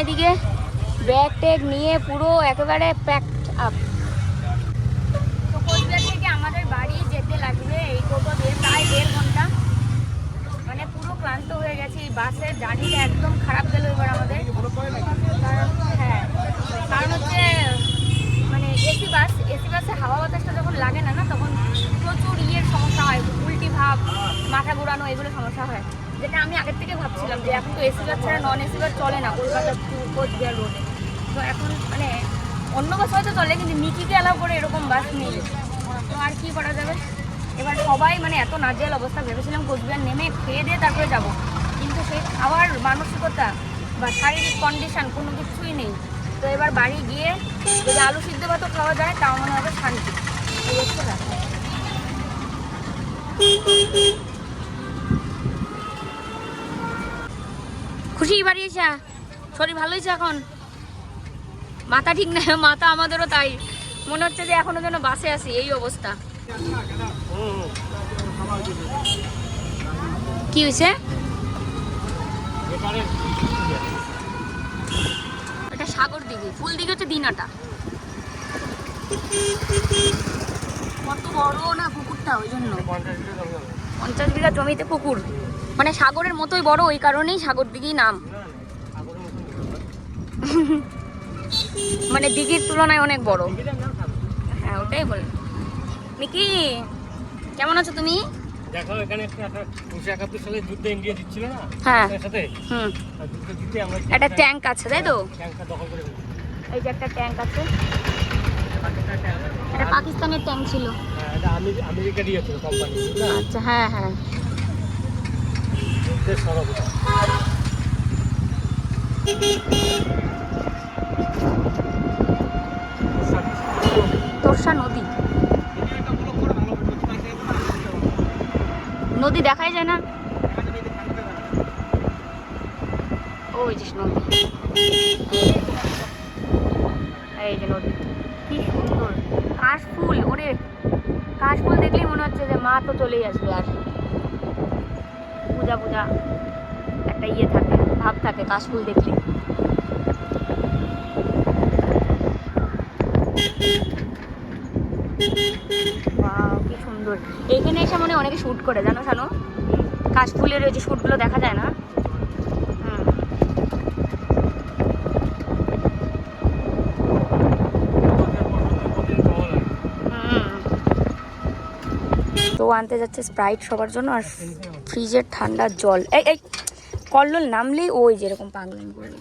এদিকে bag tag নিয়ে পুরো একেবারে প্যাকড আপ থেকে আমাদের বাড়ি যেতে লাগবে এই প্রায় দেড় ঘণ্টা। মানে পুরো ক্লান্ত হয়ে বাসের একদম খারাপ গেল এবার আমাদের। হ্যাঁ কারণ হচ্ছে মানে এসি বাস, এসি বাসে হাওয়া বাতাসটা যখন লাগে না না, তখন প্রচুর ইয়ের সমস্যা হয় মাথা ঘোরানো, এগুলো সমস্যা হয়। যেটা আমি আগের থেকে ভাবছিলাম যে এখন তো এসি বাস ছাড়া নন এসি বাস চলে না, কলকাতা টু কোচবিহার রোডে তো এখন মানে অন্য বাস হয়তো চলে, কিন্তু মিকিকে অ্যালাউ করে এরকম বাস নেই। তো আর কি করা যাবে? এবার সবাই মানে এত নাজেহাল অবস্থা, ভেবেছিলাম কোচবিহার নেমে খেয়ে দিয়ে তারপরে যাব। কিন্তু সেই খাওয়ার মানসিকতা বা শারীরিক কন্ডিশন কোনো কিছুই নেই। তো এবার বাড়ি গিয়ে যদি আলু সিদ্ধ ভাতও খাওয়া যায়, তাও মনে হবে শান্তি। এই হচ্ছে। খুশি বাড়ি এসা শরীর হয়েছে এখন। মাথা ঠিক না, মাথা আমাদেরও তাই। মনে হচ্ছে যে এখনও যেন বাসে আছি, এই অবস্থা। কি হয়েছে? এটা সাগর দিঘি, ফুল দিঘি হচ্ছে দিনাটা। কত বড় না পুকুরটা, ওই জন্য। পঞ্চাশ বিঘা জমিতে পুকুর। মানে সাগরের মতোই বড় ওই কারণেই সাগর দিঘি নাম। মানে দিঘির তুলনায় অনেক বড়। হ্যাঁ ওটাই বল। মিকি কেমন আছো তুমি? দেখো এখানে একটা একটা উনিশশো একাত্তর সালে যুদ্ধে ইন্ডিয়া জিতছিল না? হ্যাঁ। সাথে? হুম। জিতে আমরা একটা ট্যাঙ্ক আছে তাই তো? ট্যাঙ্কটা দখল করে এই যে একটা ট্যাঙ্ক আছে। পাকিস্তানের এটা পাকিস্তানের ট্যাঙ্ক ছিল। হ্যাঁ, এটা আমেরিকারই ছিল কোম্পানি আচ্ছা হ্যাঁ হ্যাঁ। যুদ্ধের এটা। তোরসা নদী। দেখাই যায় না? ওই যে নদী। এই যে নদী। কি সুন্দর। কাশ ফুল ওরে। কাশ ফুল দেখলেই মনে হচ্ছে যে মা তো চলেই আসবে আর পূজা পূজা একটা ইয়ে থাকে, ভাব থাকে কাশফুল দেখলে। কি সুন্দর। এইখানে এসে মনে অনেকে শ্যুট করে, জানো জানো কাশফুলের ওই যে শ্যুটগুলো দেখা যায় না। তো আনতে যাচ্ছে স্প্রাইট সবার জন্য আর ফ্রিজের ঠান্ডা জল। এই এই, কল্লোল নামলেই ওই যেরকম পাগলামি করবে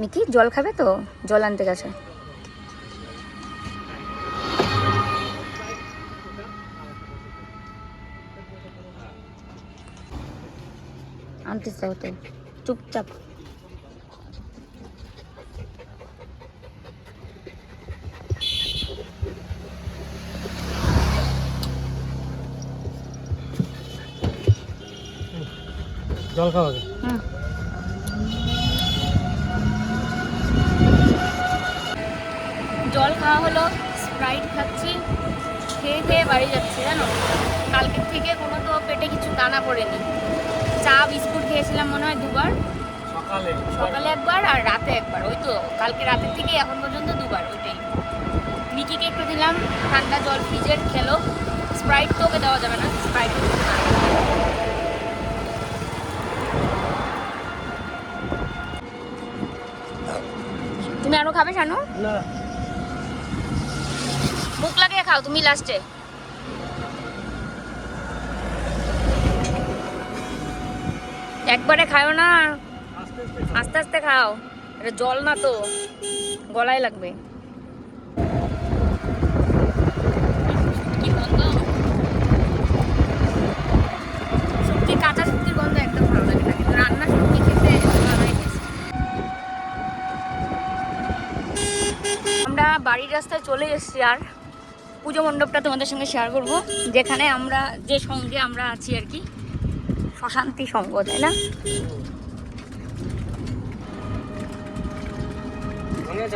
মিকি, জল খাবে তো? জল আনতে গেছে। আনতে চাও তো। চুপচাপ। জল খাওয়া জল খাওয়া হলো স্প্রাইট খাচ্ছি খেয়ে খেয়ে বাড়ি যাচ্ছি জানো? কালকের থেকে কোনো তো পেটে কিছু দানা পড়েনি। চা বিস্কুট খেয়েছিলাম মনে হয় দুবার। সকালে। সকালে একবার আর রাতে একবার। ওই তো কালকে রাতের থেকে এখন পর্যন্ত দুবার ওইটাই। মিকিকে একটু দিলাম ঠান্ডা জল ফ্রিজের খেলো। স্প্রাইট তো ওকে দেওয়া যাবে না স্প্রাইট তুমি আরও খাবে শানু? না। মুখ লাগিয়ে খাও তুমি লাস্টে একবারে খাও না। আস্তে আস্তে খাও। এটা জল না তো গলায় লাগবে। কাঁচা শুক্তির গন্ধ একদম ভালো লাগে না কিন্তু রান্না শুক্তি খেতে ভালোই taste। আমরা বাড়ির রাস্তায় চলে এসেছি আর পুজো মণ্ডপটা তোমাদের সঙ্গে শেয়ার করব। যেখানে আমরা যে সঙ্গে আমরা আছি আর কি প্রশান্তি সঙ্গ তাই না? মনে।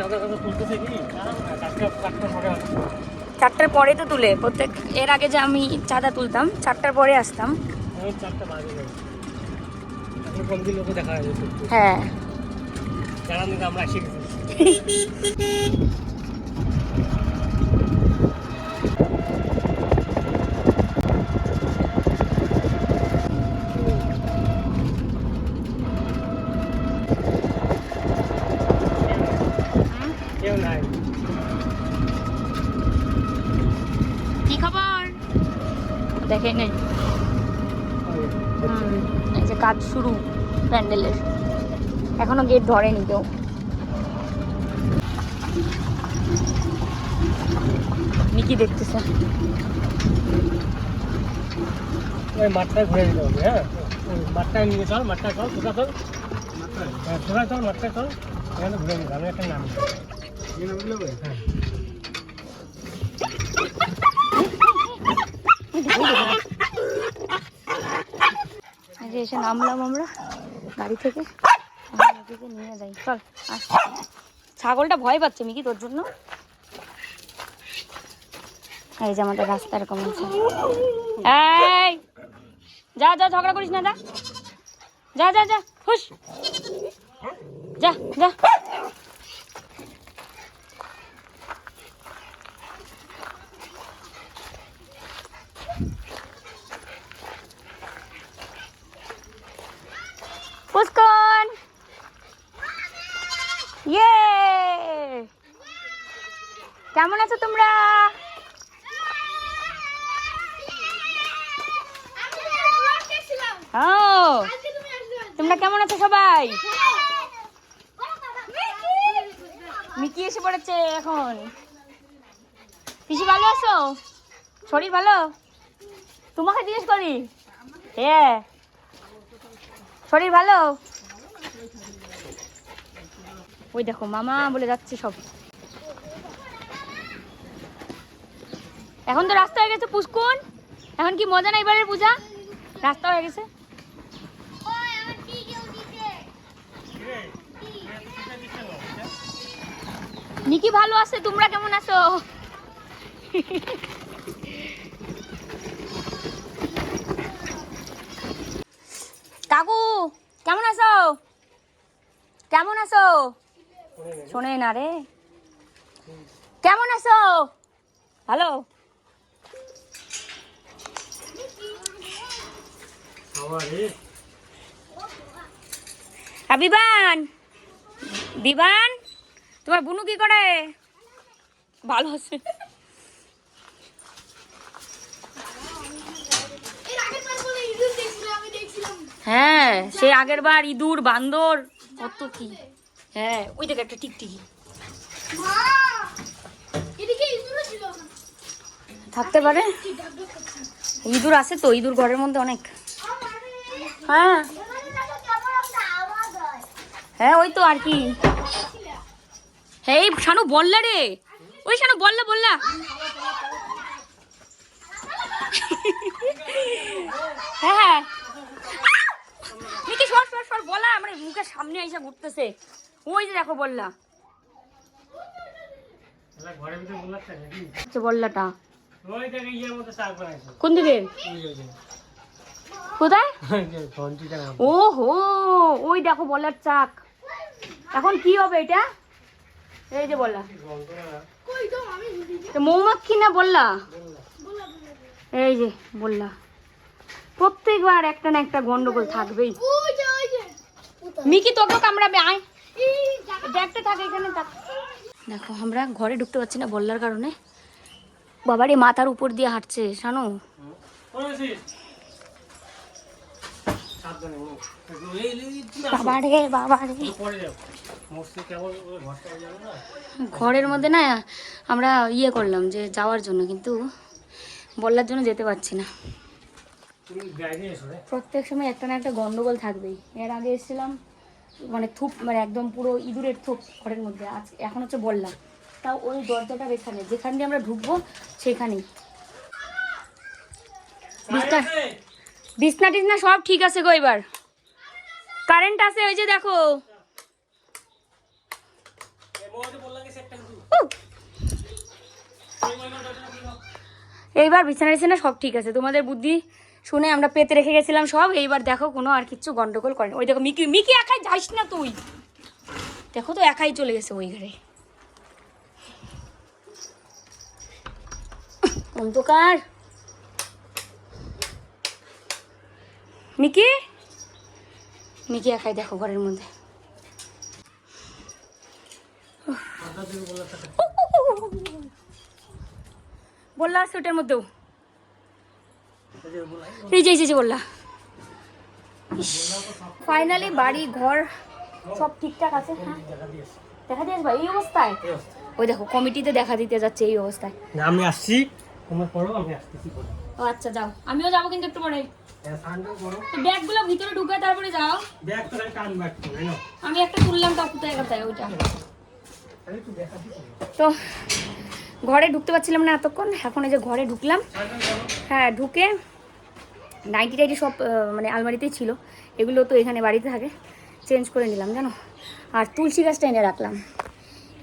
চারটার পরে তো তুলে প্রত্যেক এর আগে যে আমি চাঁদা তুলতাম চারটার পরে আসতাম। হ্যাঁ। আমরা এসে গেছি কেউ নাই কি খবর দেখে নেই। এই যে কাজ শুরু প্যান্ডেলের। এখনও গেট ধরেনি কেউ। মিকি দেখতেছে। ওই মাঠটায় ঘুরে দিতে হবে হ্যাঁ? মাঠটায় নিয়ে চল মাঠটায় চল সোজা চল। হ্যাঁ সোজা চল মাঠটায় চল। এখানে ঘুরে নিতে আমি একটা নাম হ্যাঁ। যে এসে নামলাম আমরা গাড়ি থেকে। নিয়ে যাই চল ছাগলটা ভয় পাচ্ছে, মিকি, তোর জন্য? এই যে আমাদের রাস্তা এরকম আছে। এই, যা যা, ঝগড়া করিস না, যা। যা যা যা হুস যা যা। পুষ্কন ইয়ে কেমন আছো তোমরা? ও, তোমরা কেমন আছো সবাই? মিকি এসে পড়েছে এখন। পিসি ভালো আছো? শরীর ভালো? তোমাকে জিজ্ঞেস করি। হ্যাঁ। শরীর ভালো? ওই দেখো, মামা বলে যাচ্ছে সব। এখন তো রাস্তা হয়ে গেছে পুষ্কুন। এখন কি মজা না এবারের পূজা? রাস্তা হয়ে গেছে। নিকি ভালো আছে, তোমরা কেমন আছো? কাকু কেমন আছো? কেমন আছো? শোনে না রে। কেমন আছো? হ্যালো? আর বিবান। বিবান তোমার বুনু কি করে? ভালো আছে। হ্যাঁ সে আগের বার ইঁদুর বান্দর। কত কি? হ্যাঁ ওই দেখ একটা টিকটিকি। থাকতে পারে? ইঁদুর আছে তো ইঁদুর ঘরের মধ্যে অনেক। হ্যাঁ। হ্যাঁ ওই তো আর কি। হ্যাঁ এই শানু বললা রে। ওই শানু বললা বললা হ্যাঁ হ্যাঁ। সর সর সর বলা আমার মুখের সামনে এসে ঘুরতেছে। ওই যে দেখো বললা। বললাটা। কোন দিকে? কোথায়? ও হো ওই দেখো বলার চাক। এখন কি হবে এটা? এই যে বললা। মৌমাক্ষি না বললা। এই যে বললা। প্রত্যেকবার একটা না একটা গন্ডগোল থাকবেই। মিকি, তোকে কামড়াবে, আয়। দেখতে থাকে, এখানে দেখো, আমরা ঘরে ঢুকতে পারছি না বললার কারণে। বাবারে মাথার উপর দিয়ে হাঁটছে, শানু। ঘরের মধ্যে না, আমরা ইয়ে করলাম যে যাওয়ার জন্য, কিন্তু বললার জন্য যেতে পারছি না। প্রত্যেক সময় একটা না একটা গন্ডগোল থাকবেই। এর আগে এসেছিলাম মানে থুপ মানে একদম পুরো ইঁদুরের থুপ ঘরের মধ্যে। আজ এখন হচ্ছে বললাম। তাও ওই দরজাটার এখানে যেখান দিয়ে আমরা ঢুকবো সেখানেই। বিছনা বিছনা টিছনা সব ঠিক আছে গো এবার। কারেন্ট আছে ওই যে দেখো! এইবার বিছানা টিছানা সব ঠিক আছে। তোমাদের বুদ্ধি শুনে আমরা পেতে রেখে গেছিলাম সব এইবার দেখো কোনো আর কিচ্ছু গন্ডগোল করেনি ওই দেখো মিকি মিকি একাই যাইস না তুই দেখো তো একাই চলে গেছে ওই ঘরে অন্ধকার মিকি মিকি একাই দেখো ঘরের মধ্যে বললা আছে মধ্যেও এই যে এই যে, বললা ফাইনালি বাড়ি ঘর সব ঠিকঠাক আছে? হ্যাঁ। দেখা দিয়ে আসবা এই অবস্থায়? ওই দেখো কমিটিতে দেখা দিতে যাচ্ছে এই অবস্থায়। না, আমি আসছি তোমার পড়ো আমি আসতেছি ও আচ্ছা যাও। আমিও যাব কিন্তু একটু পরে। ব্যাগগুলো ভিতরে ঢুকে তারপরে যাও। ব্যাগ তো টান ব্যাগ আমি একটা তুললাম তা কোথায় ওইটা। তো ঘরে ঢুকতে পারছিলাম না এতক্ষণ, এখন এই যে ঘরে ঢুকলাম। হ্যাঁ ঢুকে নাইটি টাইটি সব মানে আলমারিতেই ছিল, এগুলো তো এখানে বাড়িতে থাকে, চেঞ্জ করে নিলাম, জানো? আর তুলসী গাছটা এনে রাখলাম।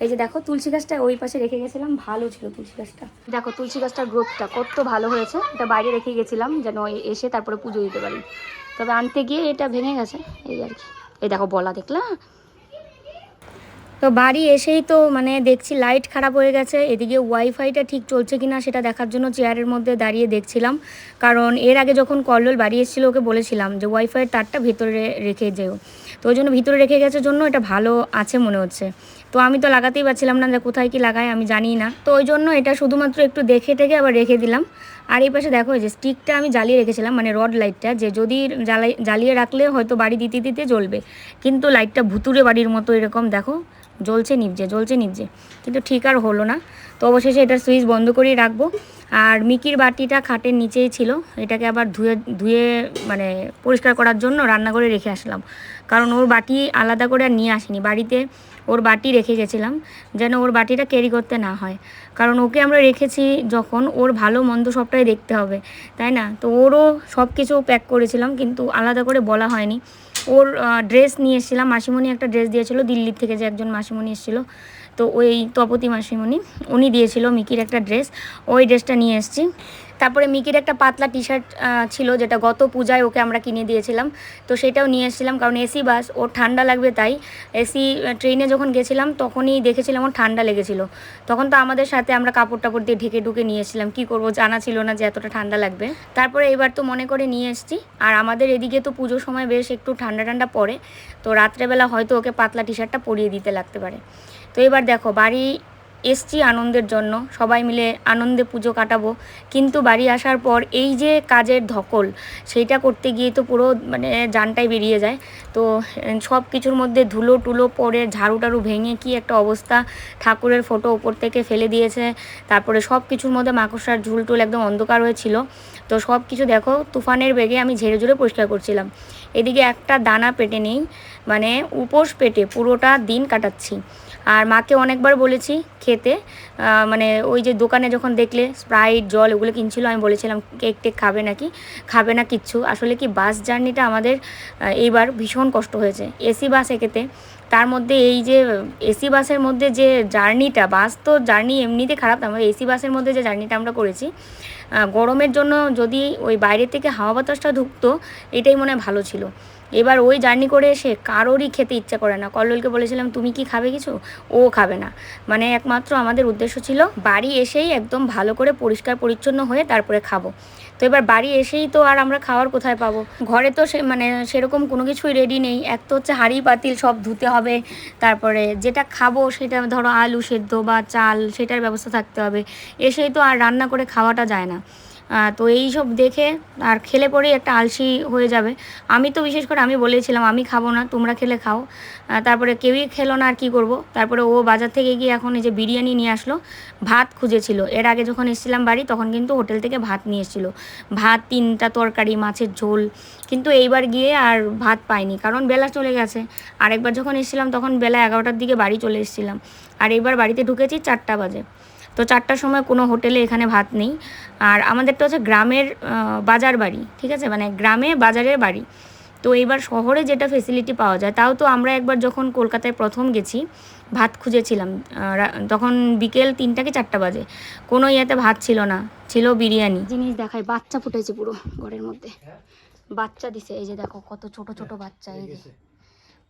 এই যে দেখো, তুলসী গাছটা ওই পাশে রেখে গেছিলাম, ভালো ছিল তুলসী গাছটা। দেখো, তুলসী গাছটার গ্রোথটা কত ভালো হয়েছে, এটা বাইরে রেখে গেছিলাম, যেন এসে তারপরে পুজো দিতে পারি। তবে আনতে গিয়ে এটা ভেঙে গেছে, এই আর কি। এই দেখো, বলা দেখলা? তো বাড়ি এসেই তো মানে দেখছি লাইট খারাপ হয়ে গেছে, এদিকে ওয়াইফাইটা ঠিক চলছে কিনা সেটা দেখার জন্য চেয়ারের মধ্যে দাঁড়িয়ে দেখছিলাম। কারণ এর আগে যখন কল্লোল বাড়ি এসেছিল, ওকে বলেছিলাম যে ওয়াইফাইয়ের তারটা ভেতরে রেখে যেও। তো ওই জন্য ভিতরে রেখে গেছে জন্য এটা ভালো আছে মনে হচ্ছে। তো আমি তো লাগাতেই পারছিলাম না যে কোথায় কি লাগায়, আমি জানি না। তো ওই জন্য এটা শুধুমাত্র একটু দেখে টেকে আবার রেখে দিলাম। আর এই পাশে দেখো যে স্টিকটা আমি জ্বালিয়ে রেখেছিলাম মানে রড লাইটটা যে যদি জ্বালাই, জ্বালিয়ে রাখলে হয়তো বাড়ি দিতে দিতে জ্বলবে। কিন্তু লাইটটা ভুতুরে বাড়ির মতো এরকম, দেখো। জ্বলছে নিভছে জ্বলছে নিভছে। কিন্তু ঠিক আর হলো না। তো অবশেষে এটার সুইচ বন্ধ করেই রাখব। আর মিকির বাটিটা খাটের নিচেই ছিল। এটাকে আবার ধুয়ে ধুয়ে মানে পরিষ্কার করার জন্য রান্না করে রেখে আসলাম। কারণ ওর বাটি আলাদা করে আর নিয়ে আসিনি। বাড়িতে ওর বাটি রেখে গেছিলাম, যেন ওর বাটিটা ক্যারি করতে না হয়। কারণ ওকে আমরা রেখেছি যখন ওর ভালো মন্দ সবটাই দেখতে হবে, তাই না? তো ওরও সব কিছু প্যাক করেছিলাম, কিন্তু আলাদা করে বলা হয়নি। ওর ড্রেস নিয়ে এসেছিলাম। মাসিমণি একটা ড্রেস দিয়েছিল, দিল্লির থেকে যে একজন মাসিমণি এসেছিল। তো ওই তপতি মাসিমণি, উনি দিয়েছিল মিকির একটা ড্রেস ওই ড্রেসটা নিয়ে এসেছি। তারপরে মিকির একটা পাতলা টি শার্ট ছিল যেটা গত পূজায় ওকে আমরা কিনে দিয়েছিলাম। তো সেটাও নিয়ে এসেছিলাম, কারণ এসি বাস, ওর ঠান্ডা লাগবে তাই। এসি ট্রেনে যখন গেছিলাম, তখনই দেখেছিলাম ওর ঠান্ডা লেগেছিল। তখন তো আমাদের সাথে আমরা কাপড় টাপড় দিয়ে ঢেকে ঢুকে নিয়ে এসেছিলাম। কী করব জানা ছিল না যে এতটা ঠান্ডা লাগবে। তারপরে এবার তো মনে করে নিয়ে এসেছি। আর আমাদের এদিকে তো পুজোর সময় বেশ একটু ঠান্ডা ঠান্ডা পড়ে। তো রাত্রেবেলা হয়তো ওকে পাতলা টি শার্টটা পরিয়ে দিতে লাগতে পারে। তো এবার দেখো, বাড়ি এসছি আনন্দের জন্য। সবাই মিলে আনন্দে পুজো কাটাবো। কিন্তু বাড়ি আসার পর এই যে কাজের ধকল, সেইটা করতে গিয়ে তো পুরো মানে জানটাই বেরিয়ে যায়। তো সব কিছুর মধ্যে ধুলো টুলো পরে ঝাড়ু টাড়ু ভেঙে কি একটা অবস্থা ঠাকুরের ফটো ওপর থেকে ফেলে দিয়েছে। তারপরে সব কিছুর মধ্যে মাকড়সার ঝুল টুল একদম অন্ধকার হয়েছিল। তো সব কিছু দেখো, তুফানের বেগে আমি ঝেড়ে ঝুড়ে পরিষ্কার করছিলাম। এদিকে একটা দানা পেটে নেই মানে উপোস পেটে পুরোটা দিন কাটাচ্ছি। আর মাকে অনেকবার বলেছি খেতে মানে ওই যে দোকানে যখন দেখলে স্প্রাইট জল ওগুলো কিনছিল, আমি বলেছিলাম, কেক টেক খাবে নাকি? খাবে না কিচ্ছু। আসলে কি বাস জার্নিটা আমাদের এইবার ভীষণ কষ্ট হয়েছে। এসি বাস একেতে। তার মধ্যে এই যে, এসি বাসের মধ্যে যে জার্নিটা, বাস তো জার্নি এমনিতে খারাপ না এসি বাসের মধ্যে যে জার্নিটা আমরা করেছি গরমের জন্য যদি ওই বাইরে থেকে হাওয়া বাতাসটা ঢুকতো, এটাই মনে হয় ভালো ছিল। এবার ওই জার্নি করে এসে কারোরই খেতে ইচ্ছা করে না। কল্লোলকে বলেছিলাম, তুমি কি খাবে কিছু? ও খাবে না। মানে একমাত্র আমাদের উদ্দেশ্য ছিল, বাড়ি এসেই একদম ভালো করে পরিষ্কার পরিচ্ছন্ন হয়ে তারপরে খাব। তো এবার বাড়ি এসেই তো আর আমরা খাওয়ার কোথায় পাবো? ঘরে তো সে মানে সেরকম কোনো কিছুই রেডি নেই। এক তো হচ্ছে হাঁড়ি, পাতিল সব ধুতে হবে, তারপরে যেটা খাব সেটা ধরো আলু সেদ্ধ বা চাল সেটার ব্যবস্থা থাকতে হবে। এসেই তো আর রান্না করে খাওয়াটা যায় না। তো এই সব দেখে আর খেলে পরেই একটা আলসি হয়ে যাবে। আমি তো বিশেষ করে আমি বলেছিলাম, আমি খাব না, তোমরা খেলে খাও। তারপরে কেউই খেলো না আর কী করব। তারপরে ও বাজার থেকে গিয়ে এখন এই যে বিরিয়ানি নিয়ে আসলো, ভাত খুঁজেছিল। এর আগে যখন এসেছিলাম বাড়ি, তখন কিন্তু হোটেল থেকে ভাত নিয়ে এসেছিল। ভাত, তিনটা তরকারি, মাছের ঝোল। কিন্তু এইবার গিয়ে আর ভাত পাইনি, কারণ বেলা চলে গেছে। আরেকবার যখন এসেছিলাম, তখন বেলা এগারোটার দিকে বাড়ি চলে এসেছিলাম। আর এইবার বাড়িতে ঢুকেছি চারটা বাজে। তো চারটার সময় কোনো হোটেলে এখানে ভাত নেই। আর আমাদেরটা হচ্ছে গ্রামের বাজার বাড়ি, ঠিক আছে? মানে গ্রামে বাজারের বাড়ি। তো এইবার শহরে যেটা ফেসিলিটি পাওয়া যায়, তাও তো আমরা একবার যখন কলকাতায় প্রথম গেছি, ভাত খুঁজেছিলাম। তখন বিকেল তিনটা কি চারটা বাজে। কোনো ইয়েতে ভাত ছিল না, ছিল বিরিয়ানি। জিনিস দেখায় বাচ্চা ফুটেছে পুরো ঘরের মধ্যে। বাচ্চা দিছে, এই যে দেখো কত ছোট ছোট বাচ্চা, এই যে।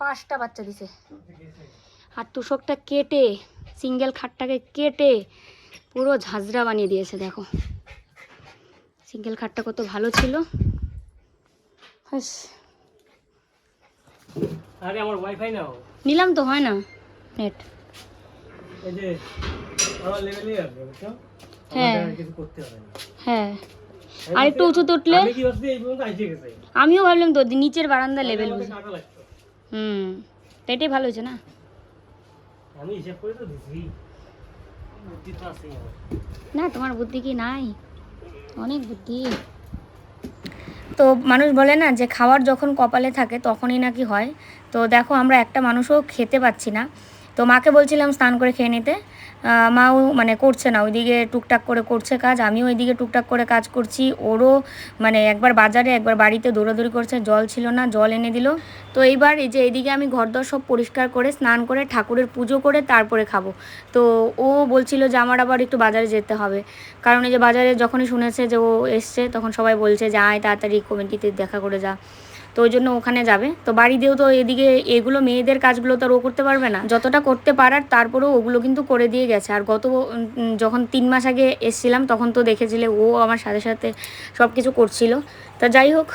পাঁচটা বাচ্চা দিছে। আর তুষকটা কেটে, সিঙ্গেল খাটটাকে কেটে পুরো ঝাঁঝরা বানিয়ে দিয়েছে দেখো। সিঙ্গেল খাটটা কত ভালো ছিল। হাস, আরে আমার ওয়াইফাই নাও। নিলাম তো হয় না। নেট এই যে আমার লেভেলই আসবে বুঝছ? হ্যাঁ। কিছু করতে হবে না। হ্যাঁ। আর একটু উঁচুতে উঠলে? আমি কি ভাবছি এই পর্যন্ত আইসে গেছে? আমিও ভাবলাম তো নিচের বারান্দা লেভেল বুঝি। হুম। তো ভালো হয়েছে না? আমি হিসাব করে তো দিছি। না, তোমার বুদ্ধি কি নাই? অনেক বুদ্ধি। তো মানুষ বলে না যে, খাওয়ার যখন কপালে থাকে তখনই নাকি হয়। তো দেখো, আমরা একটা মানুষও খেতে পাচ্ছি না। তো মাকে বলছিলাম স্নান করে খেয়ে নিতে। মাও মানে করছে না, ওইদিকে টুকটাক করে করছে কাজ, আমিও ওইদিকে টুকটাক করে কাজ করছি। ওরও মানে একবার বাজারে, একবার বাড়িতে দৌড়াদৌড়ি করছে, জল ছিল না, জল এনে দিল। তো এইবার এই যে এইদিকে আমি ঘরদর সব পরিষ্কার করে, স্নান করে, ঠাকুরের পুজো করে তারপরে খাব। তো ও বলছিল যে আমার আবার একটু বাজারে যেতে হবে। কারণ এই যে বাজারে যখনই শুনেছে যে ও এসছে, তখন সবাই বলছে যে আয় তাড়াতাড়ি কমিটিতে দেখা করে যা। তো ওই জন্য ওখানে যাবে। তো বাড়ি দিয়েও তো এদিকে এগুলো মেয়েদের কাজগুলো তো আর ও করতে পারবে না। যতটা করতে পারার তারপরেও ওগুলো কিন্তু করে দিয়ে গেছে। আর গত যখন তিন মাস আগে এসছিলাম, তখন তো দেখেছিলে ও আমার সাথে সাথে সব কিছু করছিল। তা যাই হোক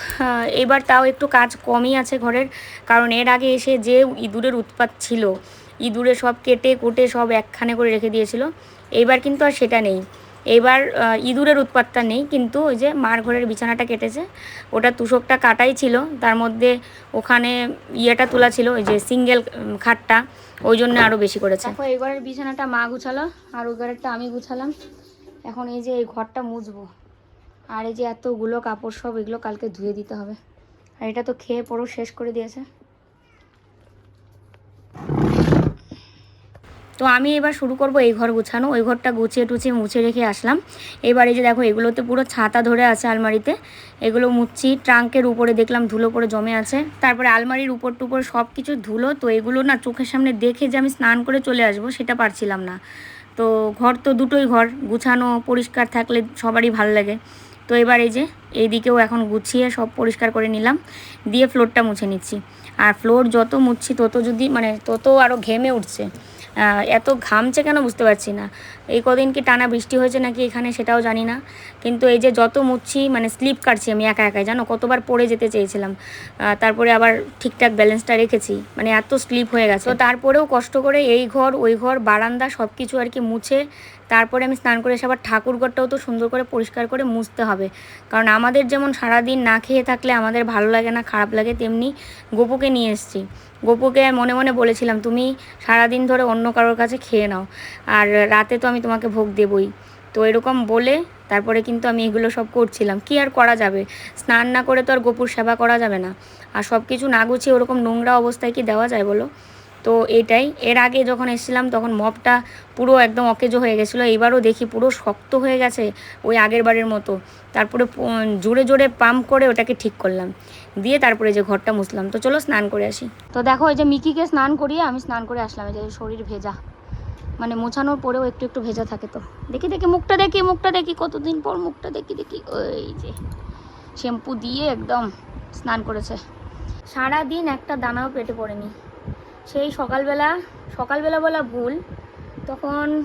এবার তাও একটু কাজ কমই আছে ঘরের। কারণ এর আগে এসে যে ইঁদুরের উৎপাত ছিল, ইঁদুরে সব কেটে কুটে সব একখানে করে রেখে দিয়েছিল। এইবার কিন্তু আর সেটা নেই। এবার ইঁদুরের উৎপাতটা নেই, কিন্তু ওই যে মার ঘরের বিছানাটা কেটেছে, ওটা তুষকটা কাটাই ছিল, তার মধ্যে ওখানে ইয়েটা তোলা ছিল, ওই যে সিঙ্গেল খাটটা, ওই জন্য আরও বেশি করেছে। এই ঘরের বিছানাটা মা গুছালো, আর ওই ঘরেরটা আমি গুছালাম। এখন এই যে এই ঘরটা মুছবো, আর এই যে এতগুলো কাপড় সব এগুলো কালকে ধুয়ে দিতে হবে। আর এটা তো খেয়ে পুরো, শেষ করে দিয়েছে। তো আমি এবার শুরু করব এই ঘর গুছানো। ওই ঘরটা গুছিয়ে টুছিয়ে মুছে রেখে আসলাম। এবার যে দেখো, এগুলোতে পুরো ছাতা ধরে আছে আলমারিতে। এগুলো মুছছি ট্রাঙ্কের উপরে দেখলাম ধুলো পরে জমে আছে। তারপরে আলমারির উপর টুপর সব কিছু ধুলো। তো এগুলো না চোখের সামনে দেখে যে আমি স্নান করে চলে আসব, সেটা পারছিলাম না। তো ঘর তো দুটোই ঘর, গুছানো, পরিষ্কার থাকলে সবারই ভালো লাগে। তো এবার এই যে, এইদিকেও এখন গুছিয়ে সব পরিষ্কার করে নিলাম। দিয়ে ফ্লোরটা মুছে নিচ্ছি। আর ফ্লোর যত মুছছি তত যদি মানে তত আরও ঘেমে উঠছে। এত ঘামছে কেন বুঝতে পারছি না। এই কদিন কি টানা বৃষ্টি হয়েছে নাকি এখানে সেটাও জানি না। কিন্তু এই যে যত মুছছি মানে স্লিপ কাটছি আমি একা একাই, জানো? কতবার পড়ে যেতে চেয়েছিলাম। তারপরে আবার ঠিকঠাক ব্যালেন্সটা রেখেছি। মানে এত স্লিপ হয়ে গেছে। তো তারপরেও কষ্ট করে এই ঘর, ওই ঘর, বারান্দা সব কিছু আর কি মুছে, তারপরে আমি স্নান করে এসে আবার ঠাকুরঘরটাও তো সুন্দর করে পরিষ্কার করে মুছতে হবে। কারণ আমাদের যেমন সারাদিন না খেয়ে থাকলে আমাদের ভালো লাগে না, খারাপ লাগে, তেমনি গোপুকে নিয়ে এসেছি। গোপুকে মনে মনে বলেছিলাম, তুমি সারাদিন ধরে অন্য কারোর কাছে খেয়ে নাও। আর রাতে তো আমি তোমাকে ভোগ দেবই। তো এরকম বলে তারপরে কিন্তু আমি এগুলো সব করছিলাম। কি আর করা যাবে? স্নান না করে তো আর গোপুর সেবা করা যাবে না। আর সব কিছু না গুছিয়ে ওরকম নোংরা অবস্থায় কি দেওয়া যায় বলো? তো এটাই। এর আগে যখন এসেছিলাম তখন মপটা পুরো একদম অকেজো হয়ে গেছিল। এবারও দেখি পুরো শক্ত হয়ে গেছে ওই আগের বারের মতো। তারপরে জোরে জোরে পাম্প করে ওটাকে ঠিক করলাম। দিয়ে তারপরে যে ঘরটা মুছলাম। তো চলো স্নান করে আসি। তো দেখো এই যে মিকিকে স্নান করিয়ে আমি স্নান করে আসলাম। এই যে শরীর ভেজা। মানে মোছানোর পরেও একটু একটু ভেজা থাকে তো। দেখি দেখি, মুখটা দেখি মুখটা দেখি, কতদিন পর মুখটা দেখি দেখি। ওই যে, শ্যাম্পু দিয়ে একদম স্নান করেছে। সারা দিন একটা দানাও পেটে পড়েনি। সেই সকালবেলা সকালবেলা বলা ভুল, তখন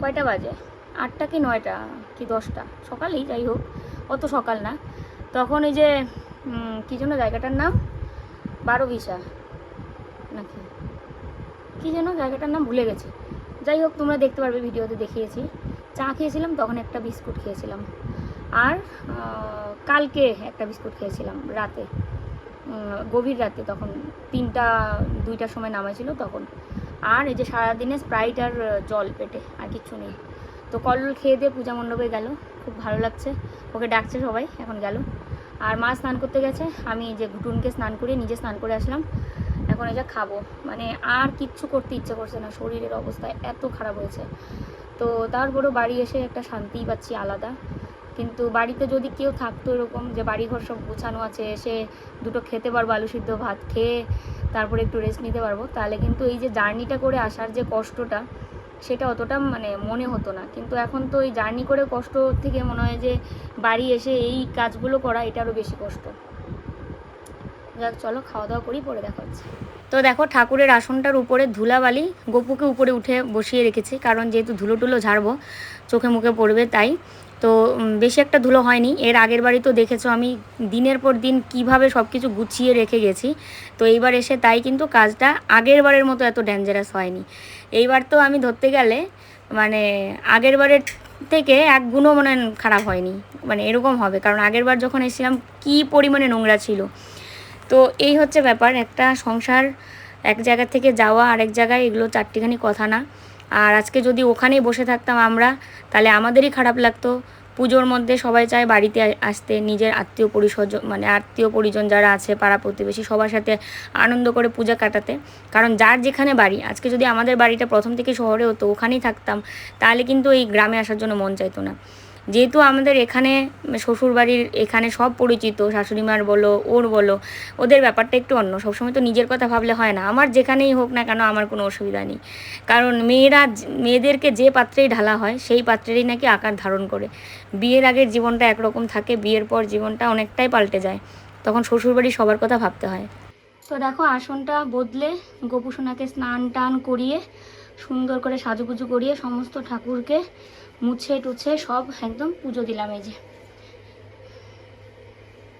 কয়টা বাজে? আটটা কি নয়টা, কি দশটা? সকালেই যাই হোক, অত সকাল না। তখন এই যে কি যেন জায়গাটার নাম? বারো বিশা নাকি? কি যেন জায়গাটার নাম ভুলে গেছি। যাই হোক, তোমরা দেখতে পারবে, ভিডিওতে দেখিয়েছি। চা খেয়েছিলাম, তখন একটা বিস্কুট খেয়েছিলাম। আর কালকে একটা বিস্কুট খেয়েছিলাম, রাতে। গভীর রাতে, তখন তিনটা, দুইটার সময় নামাইছিল তখন। আর এই যে সারাদিনে স্প্রাইট আর জল পেটে, আর কিচ্ছু নেই। তো কলল খেয়ে দিয়ে পূজা মণ্ডপে গেল, খুব ভালো লাগছে। ওকে ডাকছে সবাই, এখন গেল। আর মা স্নান করতে গেছে, আমি যে ঘুটুনকে স্নান করিয়ে, নিজে স্নান করে আসলাম। এখন এটা খাব মানে আর কিচ্ছু করতে ইচ্ছে করছে না, শরীরের অবস্থা এত খারাপ হয়েছে। তো তারপরেও বাড়ি এসে একটা শান্তিই পাচ্ছি আলাদা। কিন্তু বাড়িতে যদি কেউ থাকতো এরকম যে বাড়িঘর সব গোছানো আছে এসে দুটো খেতে পারব, আলু সিদ্ধ ভাত খেয়ে তারপরে একটু রেস্ট নিতে পারব, তাহলে কিন্তু এই যে জার্নিটা করে আসার যে কষ্টটা, সেটা অতটা মানে মনে হতো না। কিন্তু এখন তো এই জার্নি করে কষ্ট থেকে মনে হয় যে বাড়ি এসে এই কাজগুলো করা, এটা আরও বেশি কষ্ট। যাক, চলো, খাওয়া দাওয়া করি, পরে দেখা হচ্ছে। তো দেখো, ঠাকুরের আসনটার উপরে ধুলাবালি গোপুকে উপরে উঠে বসিয়ে রেখেছি, কারণ যেহেতু ধুলো টুলো ঝাড়বো, চোখে মুখে পড়বে তাই। তো বেশি একটা ধুলো হয়নি, এর আগের বাড়ি তো দেখেছ আমি দিনের পর দিন কীভাবে সব কিছু গুছিয়ে রেখে গেছি। তো এইবার এসে তাই কিন্তু কাজটা আগের বারের মতো এত ডেঞ্জারাস হয়নি। এইবার তো আমি ধরতে গেলে মানে আগের বারের থেকে এক গুণও মানে খারাপ হয়নি মানে এরকম হবে, কারণ আগের বার যখন এসেছিলাম কী পরিমাণে নোংরা ছিল। তো এই হচ্ছে ব্যাপার। একটা সংসার এক জায়গা থেকে যাওয়া, আরেক জায়গায় এগুলো চারটিখানি কথা না। আর আজকে যদি ওখানেই বসে থাকতাম আমরা, তাহলে আমাদেরই খারাপ লাগতো। পুজোর মধ্যে সবাই চায় বাড়িতে আসতে, নিজের আত্মীয় পরিস্বজ মানে আত্মীয় পরিজন যারা আছে, পাড়া প্রতিবেশী, সবার সাথে আনন্দ করে পূজা কাটাতে। কারণ যার যেখানে বাড়ি, আজকে যদি আমাদের বাড়িটা প্রথম থেকে শহরে হতো ওখানেই থাকতাম, তাহলে কিন্তু এই গ্রামে আসার জন্য মন চাইতো না। যেহেতু আমাদের এখানে শ্বশুরবাড়ির এখানে সব পরিচিত, শাশুড়িমার বলো, ওর বলো, ওদের ব্যাপারটা একটু অন্য। সবসময় তো নিজের কথা ভাবলে হয় না। আমার যেখানেই হোক না কেন আমার কোনো অসুবিধা নেই। কারণ মেয়েরা মেয়েদেরকে যে পাত্রেই ঢালা হয়, সেই পাত্রেরই নাকি আকার ধারণ করে। বিয়ের আগের জীবনটা একরকম থাকে, বিয়ের পর জীবনটা অনেকটাই পাল্টে যায়। তখন শ্বশুরবাড়ি সবার কথা ভাবতে হয়। তো দেখো, আসনটা বদলে গোপুসোনাকে স্নান টান করিয়ে সুন্দর করে সাজুগুজু করিয়ে সমস্ত ঠাকুরকে মুছে টুছে সব একদম পুজো দিলাম এই যে।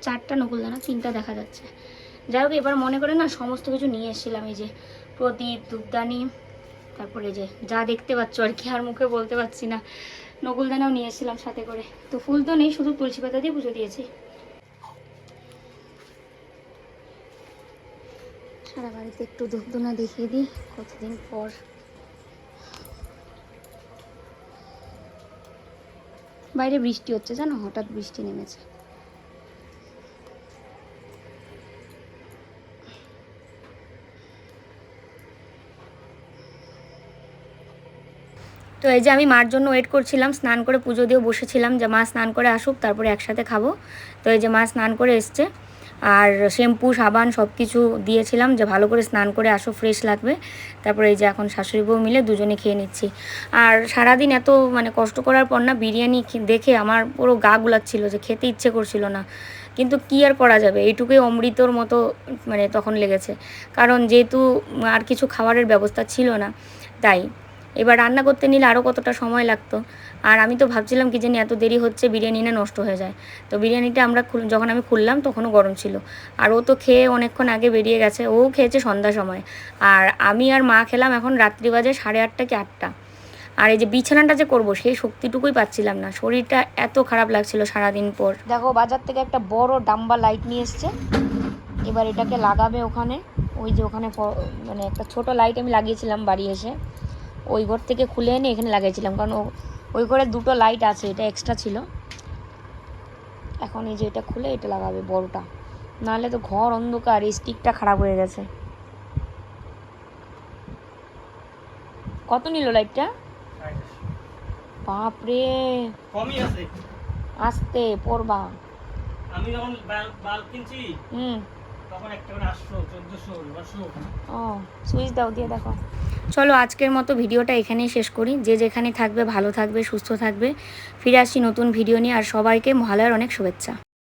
চারটা নকুলদানা তিনটা দেখা যাচ্ছে। যাই হোক, এবার মনে করে না সমস্ত কিছু নিয়ে এসেছিলাম এই যে প্রদীপ ধূপদানি তারপরে যে যা দেখতে পাচ্ছ আর কি, আর মুখে বলতে পারছি না। নকুলদানাও নিয়ে এসেছিলাম সাথে করে। তো ফুল তো নেই, শুধু তুলসী পাতা দিয়ে পুজো দিয়েছি। সারা বাড়িতে একটু ধূপধুনা দেখিয়ে দিই, কতদিন পর বাইরে বৃষ্টি হচ্ছে, জানো? হঠাৎ বৃষ্টি নেমেছে। তো এই যে আমি মার জন্য ওয়েট করছিলাম, স্নান করে পুজো দিয়ে বসেছিলাম যে মা স্নান করে আসুক, তারপরে একসাথে খাব। তো এই যে মা স্নান করে এসছে। আর শ্যাম্পু, সাবান সব কিছু দিয়েছিলাম যে ভালো করে স্নান করে আসো, ফ্রেশ লাগবে। তারপরে এই যে এখন শাশুড়ি বউ মিলে দুজনে খেয়ে নিচ্ছি। আর সারাদিন এত মানে কষ্ট করার পর না বিরিয়ানি দেখে আমার পুরো গা গুলাচ্ছিল যে খেতে ইচ্ছে করছিল না। কিন্তু কি আর করা যাবে? এইটুকুই অমৃতর মতো মানে তখন লেগেছে। কারণ যেহেতু আর কিছু খাবারের ব্যবস্থা ছিল না, তাই। এবার রান্না করতে নিলে আরও কতটা সময় লাগতো? আর আমি তো ভাবছিলাম কি জানি এত দেরি হচ্ছে, বিরিয়ানি না নষ্ট হয়ে যায়। তো বিরিয়ানিটা আমরা যখন আমি খুললাম তখনও গরম ছিল। আর ও তো খেয়ে অনেকক্ষণ আগে বেরিয়ে গেছে, ও খেয়েছে সন্ধ্যা সময়। আর আমি আর মা খেলাম এখন রাত্রি বাজে সাড়ে আটটা কি আটটা। আর এই যে বিছানাটা যে করব সেই শক্তিটুকুই পাচ্ছিলাম না। শরীরটা এত খারাপ লাগছিল সারাদিন পর। দেখো, বাজার থেকে একটা বড় ডাম্বা লাইট নিয়ে এসছে। এবার এটাকে লাগাবে ওখানে। ওই যে ওখানে মানে একটা ছোট লাইট আমি লাগিয়েছিলাম বাড়ি এসে। ওই ঘর থেকে খুলে এনে এখানে লাগিয়েছিলাম। কারণ ওই ঘরে দুটো লাইট আছে এটা এক্সট্রা ছিল। এখন এই যে এটা খুলে এটা লাগাবে বড়টা। নাহলে তো ঘর অন্ধকার এই স্টিকটা খারাপ হয়ে গেছে। কত নিল লাইটটা বাপরে! কমই আছে। আসতে পড়বা আমি যখন বাল্ব কিনছি হুম। ও, সুইচ দাও, দিয়ে দেখো। চলো, আজকের মতো ভিডিওটা এখানেই শেষ করি। যে যেখানে থাকবে, ভালো থাকবে, সুস্থ থাকবে। ফিরে আসছি নতুন ভিডিও নিয়ে, আর সবাইকে মহালয়ার অনেক শুভেচ্ছা।